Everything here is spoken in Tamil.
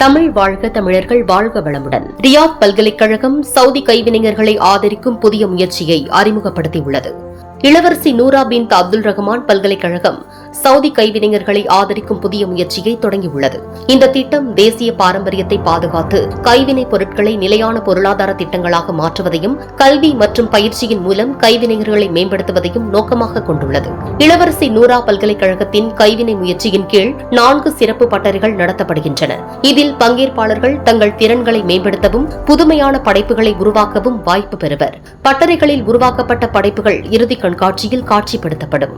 தமிழ் வாழ்க தமிழர்கள் வாழ்க வளமுடன். ரியாத் பல்கலைக்கழகம் சவுதி கைவினைஞர்களை ஆதரிக்கும் புதிய முயற்சியை அறிமுகப்படுத்தியுள்ளது. இளவரசி நூரா பின் அப்துல் ரஹ்மான் பல்கலைக்கழகம் சவுதி கைவினைஞர்களை ஆதரிக்கும் புதிய முயற்சியை தொடங்கியுள்ளது. இந்த திட்டம் தேசிய பாரம்பரியத்தை பாதுகாத்து கைவினைப் பொருட்களை நிலையான பொருளாதார திட்டங்களாக மாற்றுவதையும் கல்வி மற்றும் பயிற்சியின் மூலம் கைவினைஞர்களை மேம்படுத்துவதையும் நோக்கமாக கொண்டுள்ளது. இளவரசி நூரா பல்கலைக்கழகத்தின் கைவினை முயற்சியின் கீழ் நான்கு சிறப்பு பட்டறைகள் நடத்தப்படுகின்றன. இதில் பங்கேற்பாளர்கள் தங்கள் திறன்களை மேம்படுத்தவும் புதுமையான படைப்புகளை உருவாக்கவும் வாய்ப்பு பெறுவர். பட்டறைகளில் உருவாக்கப்பட்ட படைப்புகள் இறுதி நாட்கள் காட்சியில் காட்சிப்படுத்தப்படும்.